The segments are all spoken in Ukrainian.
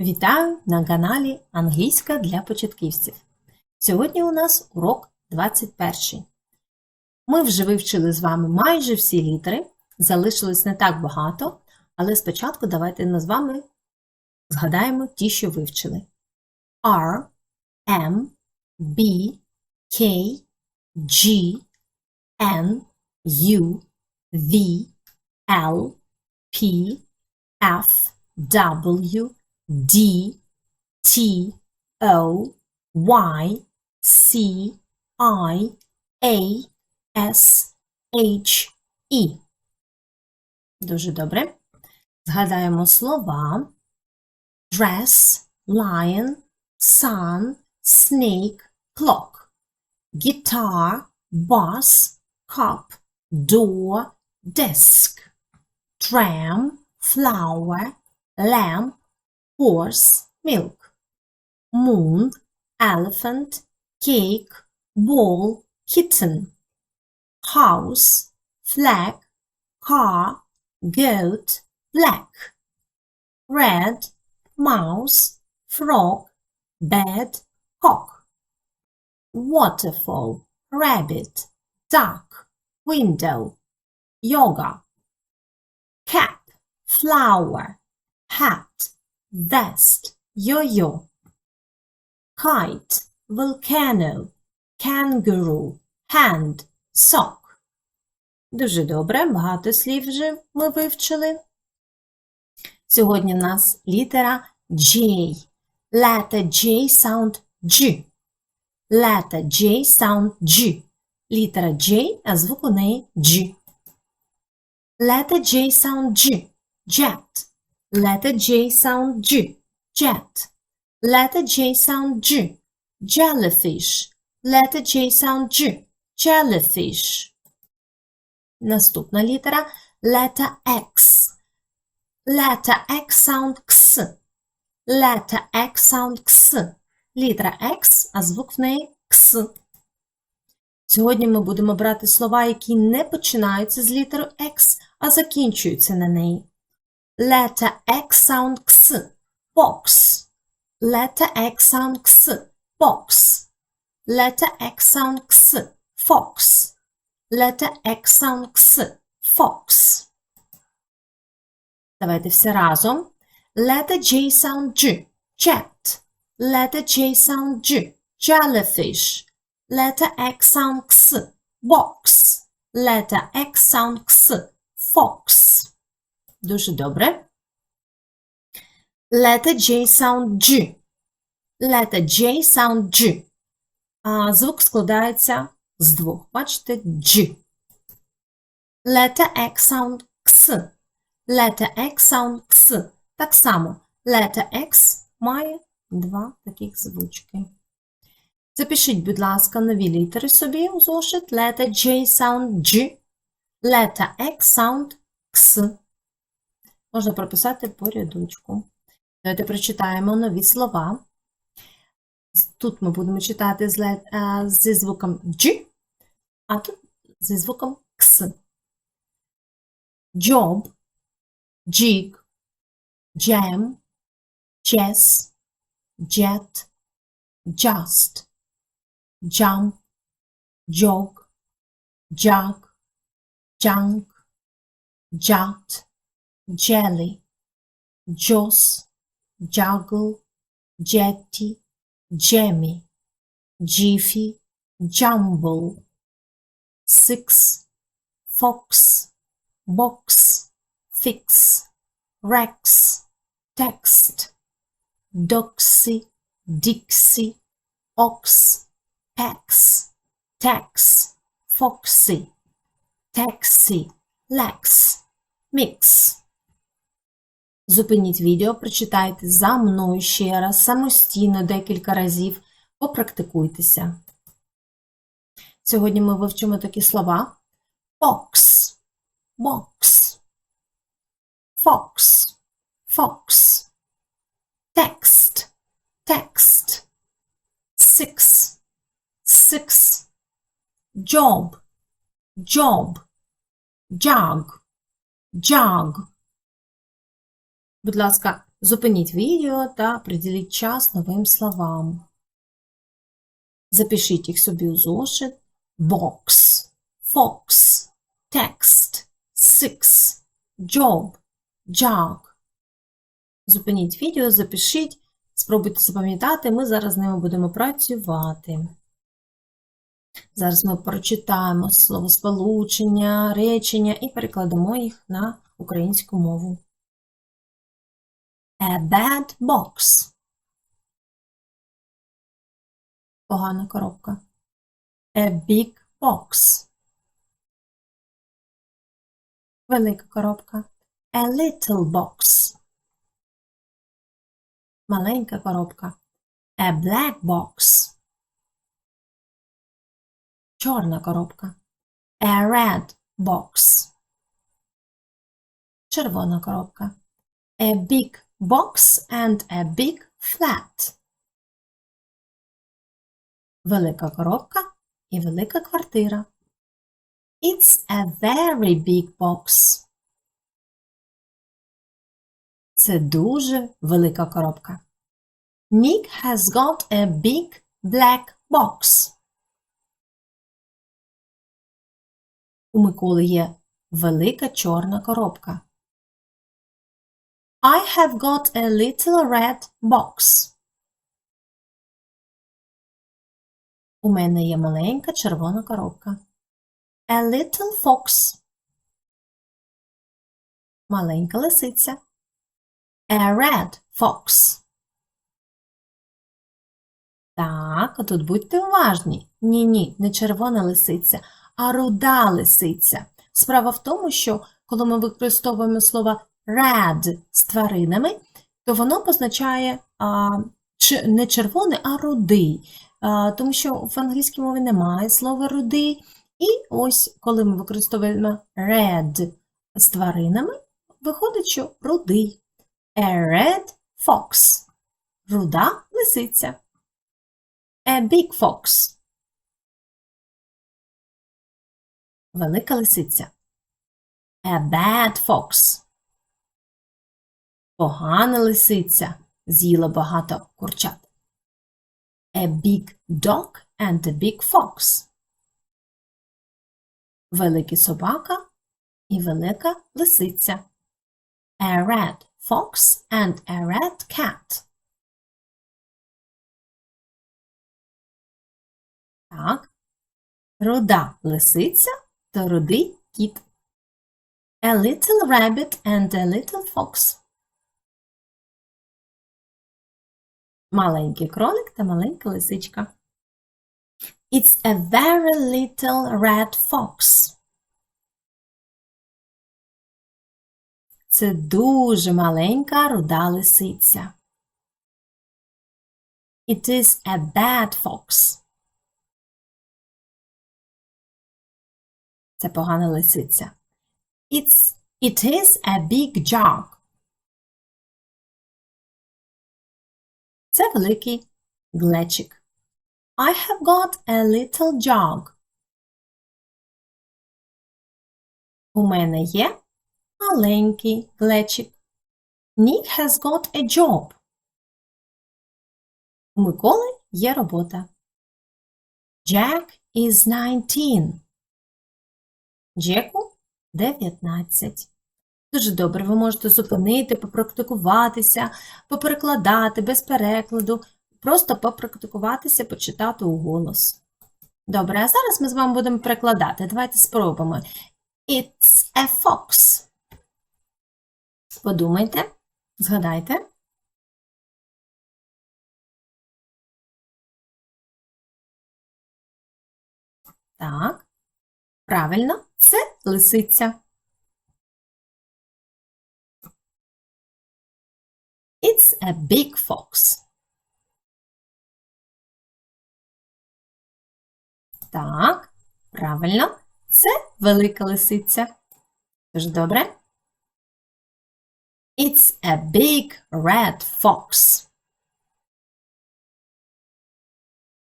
Вітаю на каналі Англійська для початківців. Сьогодні у нас урок 21. Ми вже вивчили з вами майже всі літери, залишилось не так багато, але спочатку давайте ми з вами згадаємо ті, що вивчили: R, M, B, K, G, N, U, V, L, P, F, W, D, T, O, Y, C, I, A, S, H, E. Дуже добре. Згадаємо слова dress, lion, sun, snake, clock, guitar, bus, cup, door, desk, tram, flower, lamp, horse, milk, moon, elephant, cake, ball, kitten, house, flag, car, goat, black, red, mouse, frog, bed, cock, waterfall, rabbit, duck, window, yoga, cap, flower, hat, vest, yo-yo, kite, volcano, kangaroo, hand, sock. Дуже добре, багато слів вже ми вивчили. Сьогодні в нас літера J. Letter J sound G. Letter J sound G. Літера J, а звук у неї G. Letter J sound G. Jet. Letter J sound G. Jet. Letter J sound G. Jellyfish. Letter J sound G. Jellyfish. Наступна літера letter X. Letter X sound X. Letter X sound X. Літера X, а звук в неї X. Сьогодні ми будемо брати слова, які не починаються з літерою X, а закінчуються на неї. Letter X sound X. Box. Letter X sound X. Box. Letter X sound X. Fox. Letter X sound X. Fox. Давайте все разом. Letter J sound G. Jet. Letter J sound G. Jellyfish. Letter X sound X. Box. Letter X sound X. Fox. Дуже добре. Letter J sound G. Letter J sound G. А, звук складається з двох. Бачите? G. Letter X sound X. Letter X sound X. Так само. Letter X має два таких звучки. Запишіть, будь ласка, нові літери собі у зошит. Letter J sound G. Letter X sound X. Можна прописати по рядочку. Давайте прочитаємо нові слова. Тут ми будемо читати а, зі звуком G, а тут зі звуком X. Job, jig, jam, chess, jet, just, jump, jog, jug, junk, jut, jelly, joss, juggle, jetty, Jemmy, Jiffy, Jumble, Six, Fox, Box, Fix, Rex, Text, Doxy, Dixie, Ox, Pax, Tax, Foxy, Taxi, Lex, Mix. Зупиніть відео, прочитайте за мною ще раз, самостійно декілька разів, попрактикуйтеся. Сьогодні ми вивчимо такі слова: box, box, fox, fox, text, text, six, six, job, job, jug, jug. Будь ласка, Зупиніть відео та приділіть час новим словам. Запишіть їх собі у зошит. Box, fox, text, six, job, jog. Зупиніть відео, запишіть, спробуйте запам'ятати, ми зараз з ними будемо працювати. Зараз ми прочитаємо словосполучення, речення і перекладемо їх на українську мову. A bad box. Погана коробка. A big box. Велика коробка. A little box. Маленька коробка. A black box. Чорна коробка. A red box. Червона коробка. A big box and a big flat. Велика коробка і велика квартира. It's a very big box. Це дуже велика коробка. Nick has got a big black box. У Миколи є велика чорна коробка. I have got a little red box. У мене є маленька червона коробка. A little fox. Маленька лисиця. A red fox. Так, тут будьте уважні. Ні-ні, не червона лисиця, а руда лисиця. Справа в тому, що коли ми використовуємо слово red з тваринами, то воно позначає а, не червоний, а рудий. А, тому що в англійській мові немає слова рудий. І ось, коли ми використовуємо red з тваринами, виходить, що рудий. A red fox. Руда лисиця. A big fox. Велика лисиця. A bad fox. Погана лисиця з'їла багато курчат. A big dog and a big fox. Великий собака і велика лисиця. A red fox and a red cat. Так. Руда лисиця та рудий кіт. A little rabbit and a little fox. Маленький кролик та маленька лисичка. It's a very little red fox. Це дуже маленька руда лисиця. It is a bad fox. Це погана лисиця. It's, it is a big jug. Це великий глечик. I have got a little jug. У мене є маленький глечик. Nick has got a job. У Миколи є робота. Jack is 19. Джеку 19. Дуже добре, ви можете зупинити, попрактикуватися, поперекладати без перекладу, просто попрактикуватися, почитати у голос. Добре, а зараз ми з вами будемо перекладати. Давайте спробуємо. It's a fox. Подумайте, згадайте. Так, правильно, це лисиця. It's a big fox. Так, правильно, це велика лисиця. Дуже добре. It's a big red fox.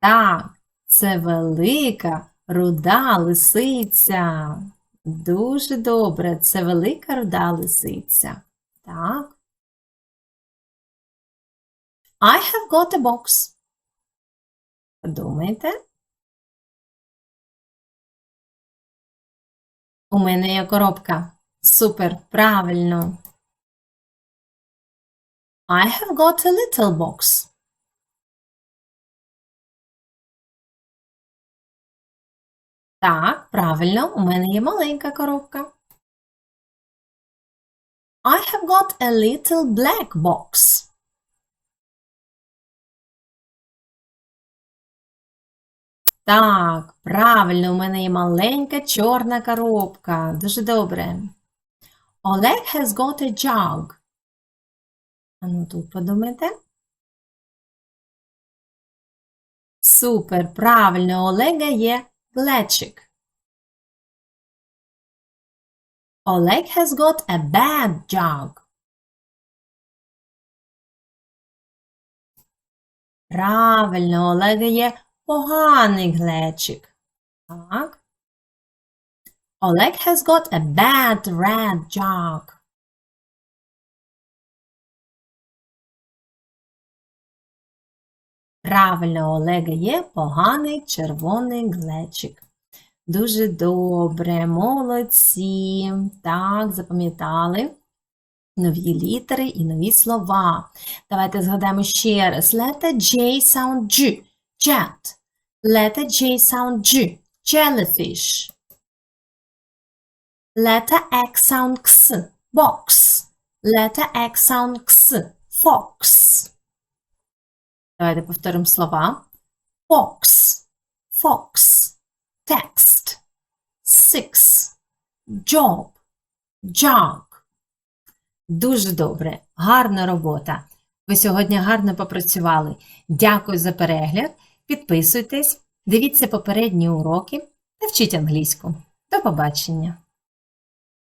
Так, це велика руда лисиця. Дуже добре, це велика руда лисиця. Так. I have got a box. Подумайте. У мене є коробка. Супер, правильно. I have got a little box. Так, правильно, у мене є маленька коробка. I have got a little black box. Так, правильно, у мене є маленька чорна коробка. Дуже добре. Олег has got a jug. А ну тут подумайте. Супер, правильно, у Олега є глечик. Oleg has got a bad jug. Правильно, у Олега є поганий глечик. Так. Oleg has got a bad red jug. Правильно, Олега є поганий червоний глечик. Дуже добре, молодці. Так, запам'ятали нові літери і нові слова. Давайте згадаємо ще раз. Letter J sound G. Jet. Letter J sound G. Jellyfish. Letter X sound X. Box. Letter X sound X. Fox. Давайте повторимо слова. Box. Fox. Text. Six. Job. Jog. Дуже добре. Гарна робота. Ви сьогодні гарно попрацювали. Дякую за перегляд. Підписуйтесь, дивіться попередні уроки та вчіть англійську. До побачення!